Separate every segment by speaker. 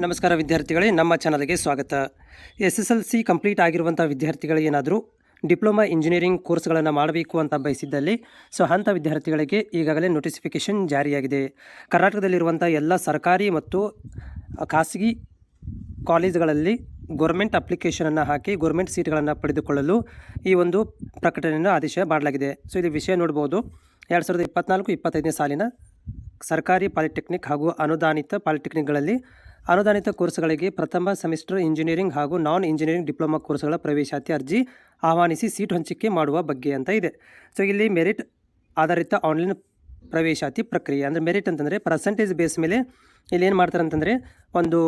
Speaker 1: ನಮಸ್ಕಾರ ವಿದ್ಯಾರ್ಥಿಗಳೇ, ನಮ್ಮ ಚಾನಲ್ಗೆ ಸ್ವಾಗತ. S S L C complete ಆಗಿರುವಂಥ ವಿದ್ಯಾರ್ಥಿಗಳಿಗೆ ಏನಾದರೂ ಡಿಪ್ಲೊಮಾ ಇಂಜಿನಿಯರಿಂಗ್ ಕೋರ್ಸ್ಗಳನ್ನು ಮಾಡಬೇಕು ಅಂತ ಬಯಸಿದ್ದಲ್ಲಿ, ಸೊ ಅಂಥ ವಿದ್ಯಾರ್ಥಿಗಳಿಗೆ ಈಗಾಗಲೇ ನೋಟಿಫಿಕೇಶನ್ ಜಾರಿಯಾಗಿದೆ. ಕರ್ನಾಟಕದಲ್ಲಿರುವಂಥ ಎಲ್ಲ ಸರ್ಕಾರಿ ಮತ್ತು ಖಾಸಗಿ ಕಾಲೇಜುಗಳಲ್ಲಿ ಗೌರ್ಮೆಂಟ್ ಅಪ್ಲಿಕೇಶನನ್ನು ಹಾಕಿ ಗೌರ್ಮೆಂಟ್ ಸೀಟ್ಗಳನ್ನು ಪಡೆದುಕೊಳ್ಳಲು ಈ ಒಂದು ಪ್ರಕಟಣೆಯನ್ನು ಆದೇಶ ಮಾಡಲಾಗಿದೆ. ಸೊ ಇದು ವಿಷಯ ನೋಡ್ಬೋದು, ಎರಡು ಸಾವಿರದ ಇಪ್ಪತ್ನಾಲ್ಕು ಇಪ್ಪತ್ತೈದನೇ ಸಾಲಿನ ಸರ್ಕಾರಿ ಪಾಲಿಟೆಕ್ನಿಕ್ ಹಾಗೂ ಅನುದಾನಿತ ಪಾಲಿಟೆಕ್ನಿಕ್ಗಳಲ್ಲಿ ಅನುದಾನಿತ ಕೋರ್ಸ್ಗಳಿಗೆ ಪ್ರಥಮ ಸೆಮಿಸ್ಟರ್ ಇಂಜಿನಿಯರಿಂಗ್ ಹಾಗೂ ನಾನ್ ಇಂಜಿನಿಯರಿಂಗ್ ಡಿಪ್ಲೊಮಾ ಕೋರ್ಸ್ಗಳ ಪ್ರವೇಶಾತಿ ಅರ್ಜಿ ಆಹ್ವಾನಿಸಿ ಸೀಟ್ ಹಂಚಿಕೆ ಮಾಡುವ ಬಗ್ಗೆ ಅಂತ ಇದೆ. ಸೊ ಇಲ್ಲಿ ಮೆರಿಟ್ ಆಧಾರಿತ ಆನ್ಲೈನ್ ಪ್ರವೇಶಾತಿ ಪ್ರಕ್ರಿಯೆ ಅಂದರೆ ಮೆರಿಟ್ ಅಂತಂದರೆ ಪರ್ಸೆಂಟೇಜ್ ಬೇಸ್ ಮೇಲೆ ಇಲ್ಲಿ ಏನು ಮಾಡ್ತಾರೆ ಅಂತಂದರೆ ಒಂದು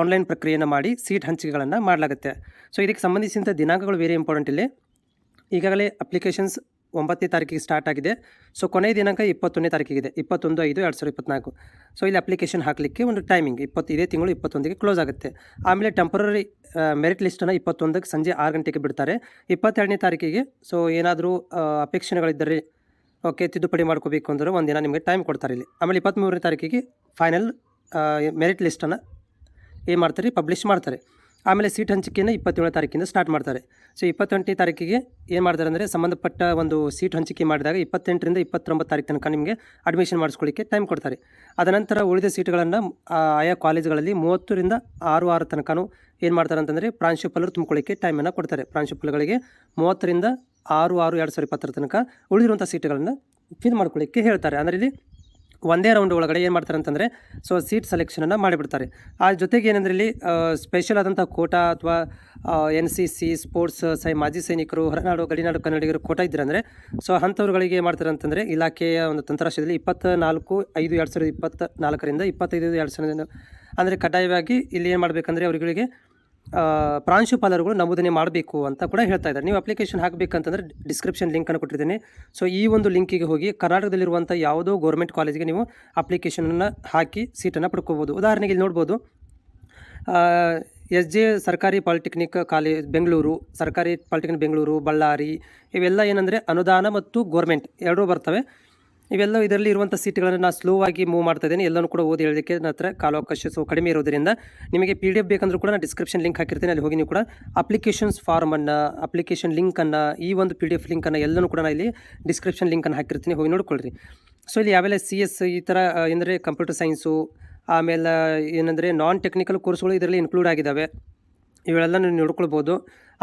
Speaker 1: ಆನ್ಲೈನ್ ಪ್ರಕ್ರಿಯೆಯನ್ನು ಮಾಡಿ ಸೀಟ್ ಹಂಚಿಕೆಗಳನ್ನು ಮಾಡಲಾಗುತ್ತೆ. ಸೊ ಇದಕ್ಕೆ ಸಂಬಂಧಿಸಿದಂಥ ದಿನಾಂಕಗಳು ವೇರಿ ಇಂಪಾರ್ಟೆಂಟ್ ಇಲ್ಲಿ. ಈಗಾಗಲೇ ಅಪ್ಲಿಕೇಶನ್ಸ್ ಒಂಬತ್ತನೇ ತಾರೀಕಿಗೆ ಸ್ಟಾರ್ಟ್ ಆಗಿದೆ. ಸೊ ಕೊನೆಯ ದಿನಾಂಕ ಇಪ್ಪತ್ತೊಂದನೇ ತಾರೀಕಿಗೆ ಇಪ್ಪತ್ತೊಂದು, ಐದು, ಎರಡು ಸಾವಿರದ ಇಪ್ಪತ್ನಾಲ್ಕು. ಸೊ ಇಲ್ಲಿ ಅಪ್ಲಿಕೇಶನ್ ಹಾಕಲಿಕ್ಕೆ ಒಂದು ಟೈಮಿಂಗ್ ಇಪ್ಪತ್ತು ಇದೇ ತಿಂಗಳು ಇಪ್ಪತ್ತೊಂದಿಗೆ ಕ್ಲೋಸ್ ಆಗುತ್ತೆ. ಆಮೇಲೆ ಟೆಂಪರರಿ ಮೆರಿಟ್ ಲಿಸ್ಟನ್ನು ಇಪ್ಪತ್ತೊಂದಕ್ಕೆ ಸಂಜೆ ಆರು ಗಂಟೆಗೆ ಬಿಡ್ತಾರೆ. ಇಪ್ಪತ್ತೆರಡನೇ ತಾರೀಕಿಗೆ ಸೊ ಏನಾದರೂ ಅಪೇಕ್ಷಣೆಗಳಿದ್ದರೆ ಓಕೆ ತಿದ್ದುಪಡಿ ಮಾಡ್ಕೋಬೇಕು ಅಂದ್ರೆ ದಿನ ನಿಮಗೆ ಟೈಮ್ ಕೊಡ್ತಾರೆ ಇಲ್ಲಿ. ಆಮೇಲೆ ಇಪ್ಪತ್ತ್ಮೂರನೇ ತಾರೀಕಿಗೆ ಫೈನಲ್ ಮೆರಿಟ್ ಲಿಸ್ಟನ್ನು ಏನು ಮಾಡ್ತಾರೆ? ಪಬ್ಲಿಷ್ ಮಾಡ್ತಾರೆ. ಆಮೇಲೆ ಸೀಟ್ ಹಂಚಿಕೆಯನ್ನು ಇಪ್ಪತ್ತೇಳನೇ ತಾರೀಕಿಂದ ಸ್ಟಾರ್ಟ್ ಮಾಡ್ತಾರೆ. ಸೊ ಇಪ್ಪತ್ತೆಂಟನೇ ತಾರೀಕಿಗೆ ಏನು ಮಾಡ್ತಾರೆ ಅಂದರೆ ಸಂಬಂಧಪಟ್ಟ ಒಂದು ಸೀಟ್ ಹಂಚಿಕೆ ಮಾಡಿದಾಗ ಇಪ್ಪತ್ತೆಂಟರಿಂದ ಇಪ್ಪತ್ತೊಂಬತ್ತು ತಾರೀಕು ತನಕ ನಿಮಗೆ ಅಡ್ಮಿಷನ್ ಮಾಡಿಸ್ಕೊಳ್ಳಿಕ್ಕೆ ಟೈಮ್ ಕೊಡ್ತಾರೆ. ಅದನಂತರ ಉಳಿದ ಸೀಟ್ಗಳನ್ನು ಆಯಾ ಕಾಲೇಜುಗಳಲ್ಲಿ ಮೂವತ್ತರಿಂದ ಆರು ಆರು ತನಕನೂ ಏನು ಮಾಡ್ತಾರೆ ಅಂತಂದರೆ ಪ್ರಾಂಶುಪಾಲರು ತುಂಬಿಕೊಳ್ಳಿಕ್ಕೆ ಟೈಮನ್ನು ಕೊಡ್ತಾರೆ. ಪ್ರಾಂಶುಪಾಲಗಳಿಗೆ ಮೂವತ್ತರಿಂದ ಆರು ಆರು, ಎರಡು ಸಾವಿರ ಇಪ್ಪತ್ತರ ತನಕ ಉಳಿದಿರುವಂಥ ಸೀಟ್ಗಳನ್ನು ಫಿಲ್ ಮಾಡ್ಕೊಳ್ಳಿಕ್ಕೆ ಹೇಳ್ತಾರೆ. ಅಂದರೆ ಇಲ್ಲಿ ಒಂದೇ ರೌಂಡ್ ಒಳಗಡೆ ಏನು ಮಾಡ್ತಾರೆ ಅಂತಂದರೆ ಸೊ ಸೀಟ್ ಸೆಲೆಕ್ಷನನ್ನು ಮಾಡಿಬಿಡ್ತಾರೆ. ಆ ಜೊತೆಗೆ ಏನಂದ್ರೆ ಇಲ್ಲಿ ಸ್ಪೆಷಲ್ ಆದಂಥ ಕೋಟಾ ಅಥವಾ ಎನ್ ಸಿ ಸಿ ಸ್ಪೋರ್ಟ್ಸ್ ಸೈ, ಮಾಜಿ ಸೈನಿಕರು, ಹೊರನಾಡು, ಗಡಿನಾಡು ಕನ್ನಡಿಗರು ಕೋಟಾ ಇದ್ದರೆ ಸೊ ಅಂಥವ್ರುಗಳಿಗೆ ಏನು ಮಾಡ್ತಾರೆ ಅಂತಂದರೆ, ಇಲಾಖೆಯ ಒಂದು ತಂತ್ರಾಂಶದಲ್ಲಿ ಇಪ್ಪತ್ತ ನಾಲ್ಕು ಐದು, ಎರಡು ಸಾವಿರದ ಇಪ್ಪತ್ತ ನಾಲ್ಕರಿಂದ ಇಪ್ಪತ್ತೈದು, ಎರಡು ಸಾವಿರದ ಅಂದರೆ ಕಡ್ಡಾಯವಾಗಿ ಇಲ್ಲಿ ಏನು ಮಾಡಬೇಕಂದ್ರೆ, ಅವರುಗಳಿಗೆ ಪ್ರಾಂಶುಪಾಲರುಗಳು ನಮೂದನೆ ಮಾಡಬೇಕು ಅಂತ ಕೂಡ ಹೇಳ್ತಾ ಇದ್ದಾರೆ. ನೀವು ಅಪ್ಲಿಕೇಶನ್ ಹಾಕಬೇಕಂತಂದ್ರೆ ಡಿಸ್ಕ್ರಿಪ್ಷನ್ ಲಿಂಕನ್ನು ಕೊಟ್ಟಿದ್ದೀನಿ. ಸೊ ಈ ಒಂದು ಲಿಂಕಿಗೆ ಹೋಗಿ ಕರ್ನಾಟಕದಲ್ಲಿರುವಂಥ ಯಾವುದೋ ಗೌರ್ಮೆಂಟ್ ಕಾಲೇಜಿಗೆ ನೀವು ಅಪ್ಲಿಕೇಶನನ್ನು ಹಾಕಿ ಸೀಟನ್ನು ಪಡ್ಕೋಬೋದು. ಉದಾಹರಣೆಗೆ ಇಲ್ಲಿ ನೋಡ್ಬೋದು. ಎಸ್ ಜೆ ಸರ್ಕಾರಿ ಪಾಲಿಟೆಕ್ನಿಕ್ ಕಾಲೇಜ್ ಬೆಂಗಳೂರು, ಸರ್ಕಾರಿ ಪಾಲಿಟೆಕ್ನಿಕ್ ಬೆಂಗಳೂರು, ಬಳ್ಳಾರಿ ಇವೆಲ್ಲ ಏನಂದರೆ ಅನುದಾನ ಮತ್ತು ಗೋರ್ಮೆಂಟ್ ಎರಡೂ ಬರ್ತವೆ. ಇವೆಲ್ಲ ಇದರಲ್ಲಿ ಇರುವಂಥ ಸೀಟ್ಗಳನ್ನು ನಾನು ಸ್ಲೋ ಆಗಿ ಮೂವ್ ಮಾಡ್ತಾ ಇದ್ದೀನಿ. ಎಲ್ಲನೂ ಕೂಡ ಓದಿ ಹೇಳೋದಕ್ಕೆ ನನ್ನ ಹತ್ರ ಕಾಲಾವಕಾಶ ಸೊ ಕಡಿಮೆ ಇರೋದ್ರಿಂದ ನಿಮಗೆ ಪಿ ಡಿ ಎಫ್ ಬೇಕಂದ್ರೂ ಕೂಡ ನಾನು ಡಿಸ್ಕ್ರಿಪ್ಷನ್ ಲಿಂಕ್ ಹಾಕಿರ್ತೀನಿ. ಅಲ್ಲಿ ಹೋಗಿ ನೀವು ಕೂಡ ಅಪ್ಲಿಕೇಶನ್ಸ್ ಫಾರ್ಮನ್ನು ಅಪ್ಲಿಕೇಶನ್ ಲಿಂಕನ್ನು ಈ ಒಂದು ಪಿ ಡಿ ಎಫ್ ಲಿಂಕನ್ನು ಎಲ್ಲನೂ ಕೂಡ ನಾನು ಇಲ್ಲಿ ಡಿಸ್ಕ್ರಿಪ್ಷನ್ ಲಿಂಕನ್ನು ಹಾಕಿರ್ತೀನಿ. ಹೋಗಿ ನೋಡ್ಕೊಳ್ರಿ. ಸೊ ಇಲ್ಲಿ ಯಾವೆಲ್ಲ ಸಿ ಎಸ್ ಈ ಥರ ಏನಂದರೆ ಕಂಪ್ಯೂಟರ್ ಸೈನ್ಸು ಆಮೇಲೆ, ಏನಂದರೆ ನಾನ್ ಟೆಕ್ನಿಕಲ್ ಕೋರ್ಸ್ಗಳು ಇದರಲ್ಲಿ ಇನ್ಕ್ಲೂಡ್ ಆಗಿದ್ದಾವೆ. ಇವೆಲ್ಲ ನೀವು ನೋಡ್ಕೊಳ್ಬೋದು.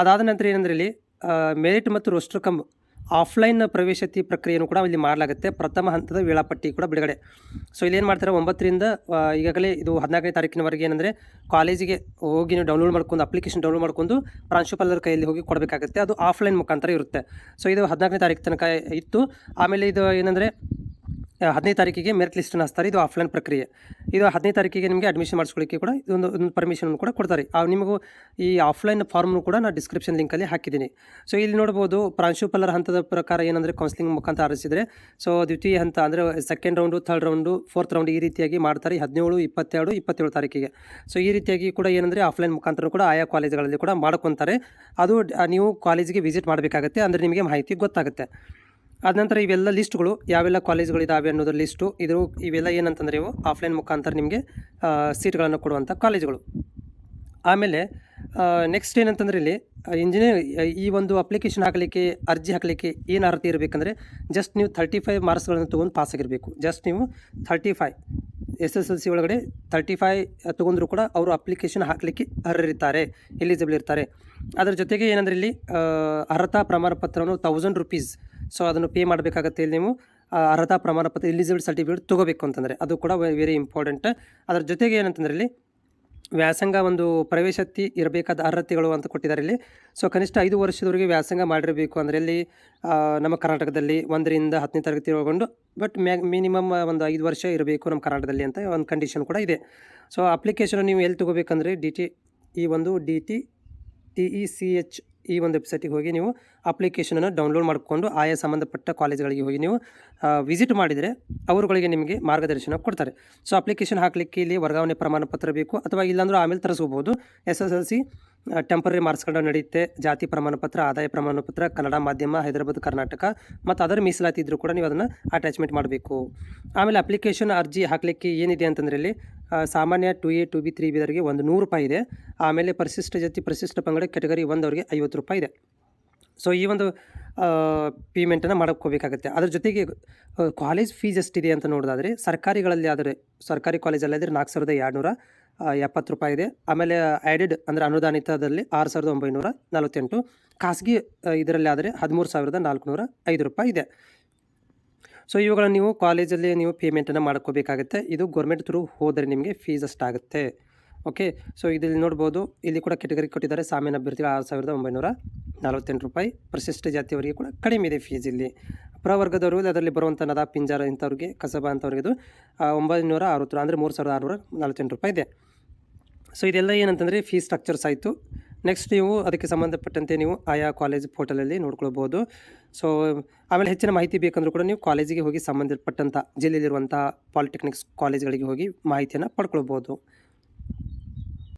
Speaker 1: ಅದಾದ ನಂತರ ಏನಂದರೆ ಇಲ್ಲಿ ಮೆರಿಟ್ ಮತ್ತು ರೋಸ್ಟರ್ ಕಮ್ ಆಫ್ಲೈನ್ ಪ್ರವೇಶತಿ ಪ್ರಕ್ರಿಯೆಯನ್ನು ಕೂಡ ಇಲ್ಲಿ ಮಾಡಲಾಗುತ್ತೆ. ಪ್ರಥಮ ಹಂತದ ವೇಳಾಪಟ್ಟಿ ಕೂಡ ಬಿಡುಗಡೆ. ಸೊ ಇಲ್ಲೇನು ಮಾಡ್ತಾರೆ, ಒಂಬತ್ತರಿಂದ ಈಗಾಗಲೇ ಇದು ಹದಿನಾಲ್ಕನೇ ತಾರೀಕಿನವರೆಗೆ ಏನಂದರೆ, ಕಾಲೇಜಿಗೆ ಹೋಗಿ ನೀವು ಡೌನ್ಲೋಡ್ ಮಾಡ್ಕೊಂಡು ಅಪ್ಲಿಕೇಶನ್ ಡೌನ್ಲೋಡ್ ಮಾಡ್ಕೊಂಡು, ಪ್ರಾಂಶುಪಾಲರ ಕೈಯಲ್ಲಿ ಹೋಗಿ ಕೊಡಬೇಕಾಗುತ್ತೆ. ಅದು ಆಫ್ಲೈನ್ ಮುಖಾಂತರ ಇರುತ್ತೆ. ಸೊ, ಇದು ಹದಿನಾಲ್ಕನೇ ತಾರೀಕು ತನಕ ಇತ್ತು. ಆಮೇಲೆ ಇದು ಏನಂದರೆ ಹದಿನೈದು ತಾರೀಕಿಗೆ ಮೆರಿಟ್ ಲಿಸ್ಟನ್ನು ಹಚ್ತಾರೆ. ಇದು ಆಫ್ಲೈನ್ ಪ್ರಕ್ರಿಯೆ. ಇದು ಹದಿನೈದು ತಾರೀಕಿಗೆ ನಿಮಗೆ ಅಡ್ಮಿಷನ್ ಮಾಡಿಸ್ಕೊಳ್ಳಿಕ್ಕೆ ಕೂಡ ಇದೊಂದು ಒಂದು ಪರ್ಮಿಷನ್ ಕೂಡ ಕೊಡ್ತಾರೆ. ಆ, ನಿಮಗೂ ಈ ಆಫ್ಲೈನ್ ಫಾರ್ಮ್ನು ಕೂಡ ನಾನು ಡಿಸ್ಕ್ರಿಪ್ಷನ್ ಲಿಂಕಲ್ಲಿ ಹಾಕಿದ್ದೀನಿ. ಸೊ ಇಲ್ಲಿ ನೋಡ್ಬೋದು ಪ್ರಾಂಶುಪಾಲರ ಹಂತದ ಪ್ರಕಾರ ಏನಂದರೆ ಕೌನ್ಸಿಲಿಂಗ್ ಮುಖಾಂತರ ಆರಿಸಿದರೆ ಸೊ ದ್ವಿತೀಯ ಹಂತ ಅಂದರೆ second round third round fourth round ಈ ರೀತಿಯಾಗಿ ಮಾಡ್ತಾರೆ. ಹದಿನೇಳು, ಇಪ್ಪತ್ತೆರಡು, ಇಪ್ಪತ್ತೇಳು ತಾರೀಕಿಗೆ. ಸೊ ಈ ರೀತಿಯಾಗಿ ಕೂಡ ಏನಂದರೆ ಆಫ್ಲೈನ್ ಮುಖಾಂತರ ಕೂಡ ಆಯಾ ಕಾಲೇಜುಗಳಲ್ಲಿ ಕೂಡ ಮಾಡ್ಕೊತಾರೆ. ಅದು ನೀವು ಕಾಲೇಜಿಗೆ ವಿಸಿಟ್ ಮಾಡಬೇಕಾಗತ್ತೆ. ಅಂದರೆ ನಿಮಗೆ ಮಾಹಿತಿ ಗೊತ್ತಾಗುತ್ತೆ. ಅದ ನಂತರ ಇವೆಲ್ಲ ಲಿಸ್ಟ್ಗಳು ಯಾವೆಲ್ಲ ಕಾಲೇಜ್ಗಳು ಇದಾವೆ ಅನ್ನೋದ್ರ ಲಿಸ್ಟು ಇದು ಇವೆಲ್ಲ ಏನಂತಂದ್ರೆ ಇವು ಆಫ್ಲೈನ್ ಮುಖಾಂತರ ನಿಮಗೆ ಸೀಟ್ಗಳನ್ನು ಕೊಡುವಂಥ ಕಾಲೇಜ್ಗಳು ಆಮೇಲೆ ನೆಕ್ಸ್ಟ್ ಏನಂತಂದ್ರೆ ಇಲ್ಲಿ ಇಂಜಿನಿಯರ್ ಈ ಒಂದು ಅಪ್ಲಿಕೇಶನ್ ಹಾಕಲಿಕ್ಕೆ, ಅರ್ಜಿ ಹಾಕಲಿಕ್ಕೆ ಏನು ಅರ್ಹತೆ ಇರಬೇಕಂದ್ರೆ ಜಸ್ಟ್ ನೀವು ಥರ್ಟಿ ಫೈವ್ ಮಾರ್ಕ್ಸ್ಗಳನ್ನು ತೊಗೊಂಡು ಪಾಸ್ ಆಗಿರಬೇಕು. ಜಸ್ಟ್ ನೀವು thirty five S S L C ಒಳಗಡೆ ತರ್ಟಿ ಫೈವ್ ತೊಗೊಂಡ್ರು ಕೂಡ ಅವರು ಅಪ್ಲಿಕೇಶನ್ ಹಾಕಲಿಕ್ಕೆ ಅರ್ಹರಿರ್ತಾರೆ ಎಲಿಜಿಬಲ್ ಇರ್ತಾರೆ. ಅದರ ಜೊತೆಗೆ ಏನಂದ್ರೆ ಇಲ್ಲಿ ಅರ್ಹತಾ ಪ್ರಮಾಣ ಪತ್ರವನ್ನು ತೌಸಂಡ್ ರುಪೀಸ್ ಸೊ ಅದನ್ನು ಪೇ ಮಾಡಬೇಕಾಗತ್ತೆ ಇಲ್ಲಿ ನೀವು ಅರ್ಹತಾ ಪ್ರಮಾಣ ಪತ್ರ ಎಲಿಜಿಬಲ್ ಸರ್ಟಿಫಿಕೇಟ್ ತೊಗೋಬೇಕು ಅಂತಂದರೆ. ಅದು ಕೂಡ ವೆರಿ ಇಂಪಾರ್ಟೆಂಟ್ ಅದರ ಜೊತೆಗೆ ಏನಂತಂದರೆ ಇಲ್ಲಿ, ವ್ಯಾಸಂಗ ಒಂದು ಪ್ರವೇಶಾತಿ ಇರಬೇಕಾದ ಅರ್ಹತೆಗಳು ಅಂತ ಕೊಟ್ಟಿದ್ದಾರೆ ಇಲ್ಲಿ. ಸೊ ಕನಿಷ್ಠ ಐದು ವರ್ಷದವರೆಗೆ ವ್ಯಾಸಂಗ ಮಾಡಿರಬೇಕು ಅಂದರೆ ಇಲ್ಲಿ ನಮ್ಮ ಕರ್ನಾಟಕದಲ್ಲಿ ಒಂದರಿಂದ ಹತ್ತನೇ ತರಗತಿ ಒಳಗೊಂಡು ಬಟ್ ಮ್ಯಾ ಮಿನಿಮಮ್ ಒಂದು ಐದು ವರ್ಷ ಇರಬೇಕು ನಮ್ಮ ಕರ್ನಾಟಕದಲ್ಲಿ ಅಂತ ಒಂದು ಕಂಡೀಷನ್ ಕೂಡ ಇದೆ. ಸೊ ಅಪ್ಲಿಕೇಶನ್ ನೀವು ಎಲ್ಲಿ ತೊಗೋಬೇಕಂದ್ರೆ ಡಿ ಟಿ ಈ ಒಂದು D T T E C H ಈ ಒಂದು ವೆಬ್ಸೈಟಿಗೆ ಹೋಗಿ ನೀವು ಅಪ್ಲಿಕೇಶನನ್ನು ಡೌನ್ಲೋಡ್ ಮಾಡಿಕೊಂಡು ಆಯಾ ಸಂಬಂಧಪಟ್ಟ ಕಾಲೇಜುಗಳಿಗೆ ಹೋಗಿ ನೀವು ವಿಸಿಟ್ ಮಾಡಿದರೆ ಅವರುಗಳಿಗೆ ನಿಮಗೆ ಮಾರ್ಗದರ್ಶನ ಕೊಡ್ತಾರೆ. ಸೊ ಅಪ್ಲಿಕೇಶನ್ ಹಾಕಲಿಕ್ಕೆ ಇಲ್ಲಿ ವರ್ಗಾವಣೆ ಪ್ರಮಾಣಪತ್ರ ಬೇಕು ಅಥವಾ ಇಲ್ಲಾಂದ್ರೆ ಆಮೇಲೆ ತರಿಸ್ಕೋಬೋದು. S S L C temporary ಮಾರ್ಕ್ಸ್ಗಳು ನಡೆಯುತ್ತೆ. ಜಾತಿ ಪ್ರಮಾಣಪತ್ರ, ಆದಾಯ ಪ್ರಮಾಣಪತ್ರ, ಕನ್ನಡ ಮಾಧ್ಯಮ, ಹೈದರಾಬಾದ್, ಕರ್ನಾಟಕ ಮತ್ತು ಅದರ ಮೀಸಲಾತಿ ಇದ್ದರೂ ಕೂಡ ನೀವು ಅದನ್ನು ಅಟ್ಯಾಚ್ಮೆಂಟ್ ಮಾಡಬೇಕು. ಆಮೇಲೆ ಅಪ್ಲಿಕೇಶನ್ ಅರ್ಜಿ ಹಾಕಲಿಕ್ಕೆ ಏನಿದೆ ಅಂತಂದರೆ ಇಲ್ಲಿ ಸಾಮಾನ್ಯ two A two B three ಬಿದರಿಗೆ ಒಂದು ನೂರು ರೂಪಾಯಿ ಇದೆ. ಆಮೇಲೆ ಪರಿಶಿಷ್ಟ ಜಾತಿ, ಪರಿಶಿಷ್ಟ ಪಂಗಡ ಕೆಟಗರಿ ಒಂದವರಿಗೆ ಐವತ್ತು ರೂಪಾಯಿ ಇದೆ. ಸೊ ಈ ಒಂದು ಪೇಮೆಂಟನ್ನು ಮಾಡ್ಕೋಬೇಕಾಗುತ್ತೆ ಅದ್ರ ಜೊತೆಗೆ ಕಾಲೇಜ್ ಫೀಸ್ ಎಷ್ಟಿದೆ ಅಂತ ನೋಡೋದಾದರೆ ಸರ್ಕಾರಿಗಳಲ್ಲಿ ಆದರೆ, ಸರ್ಕಾರಿ ಕಾಲೇಜಲ್ಲಿ ಆದರೆ ನಾಲ್ಕು ಸಾವಿರದ ಎರಡುನೂರ ಎಪ್ಪತ್ತು ರೂಪಾಯಿ ಇದೆ. ಆಮೇಲೆ ಆ್ಯಡೆಡ್ ಅಂದರೆ ಅನುದಾನಿತದಲ್ಲಿ ಆರು ಸಾವಿರದ ಒಂಬೈನೂರ ನಲವತ್ತೆಂಟು. ಖಾಸಗಿ ಇದರಲ್ಲಿ ಆದರೆ ಹದಿಮೂರು ಸಾವಿರದ ನಾಲ್ಕುನೂರ ಐದು ರೂಪಾಯಿ ಇದೆ. ಸೊ ಇವುಗಳನ್ನು ನೀವು ಕಾಲೇಜಲ್ಲಿ ನೀವು ಪೇಮೆಂಟನ್ನು ಮಾಡ್ಕೋಬೇಕಾಗುತ್ತೆ. ಇದು ಗೌರ್ಮೆಂಟ್ ಥ್ರೂ ಹೋದರೆ ನಿಮಗೆ ಫೀಸ್ ಅಷ್ಟಾಗುತ್ತೆ ಓಕೆ ಸೊ ಇಲ್ಲಿ ನೋಡ್ಬೋದು, ಇಲ್ಲಿ ಕೂಡ ಕೆಟಗರಿ ಕೊಟ್ಟಿದ್ದಾರೆ. ಸಾಮಾನ್ಯ ಅಭ್ಯರ್ಥಿಗಳು ಆರು ಸಾವಿರದ ಒಂಬೈನೂರ ನಲವತ್ತೆಂಟು ರೂಪಾಯಿ. ಪರಿಶಿಷ್ಟ ಜಾತಿಯವರಿಗೆ ಕೂಡ ಕಡಿಮೆ ಇದೆ ಫೀಸ್ ಇಲ್ಲಿ. ಪ್ರವರ್ಗದವರು ಅದರಲ್ಲಿ ಬರುವಂಥ ನದ, ಪಿಂಜಾರ ಇಂಥವ್ರಿಗೆ, ಕಸಬಾ ಅಂಥವ್ರಿಗೆ ಇದು ಒಂಬೈನೂರ ಅರವತ್ತು, ಅಂದರೆ ಮೂರು ಸಾವಿರದ ಆರುನೂರ ನಲವತ್ತೆಂಟು ರೂಪಾಯಿ ಇದೆ. ಸೊ ಇದೆಲ್ಲ ಏನಂತಂದರೆ ಫೀಸ್ ಸ್ಟ್ರಕ್ಚರ್ಸ್ ಆಯಿತು. ನೆಕ್ಸ್ಟ್ ನೀವು ಅದಕ್ಕೆ ಸಂಬಂಧಪಟ್ಟಂತೆ ನೀವು ಆಯಾ ಕಾಲೇಜ್ ಪೋರ್ಟಲಲ್ಲಿ ನೋಡ್ಕೊಳ್ಬೋದು. ಸೊ ಆಮೇಲೆ ಹೆಚ್ಚಿನ ಮಾಹಿತಿ ಬೇಕಂದ್ರೂ ಕೂಡ ನೀವು ಕಾಲೇಜಿಗೆ ಹೋಗಿ ಸಂಬಂಧಪಟ್ಟಂಥ ಜಿಲ್ಲೆಯಲ್ಲಿರುವಂಥ ಪಾಲಿಟೆಕ್ನಿಕ್ಸ್ ಕಾಲೇಜ್ಗಳಿಗೆ ಹೋಗಿ ಮಾಹಿತಿಯನ್ನು ಪಡ್ಕೊಳ್ಬೋದು.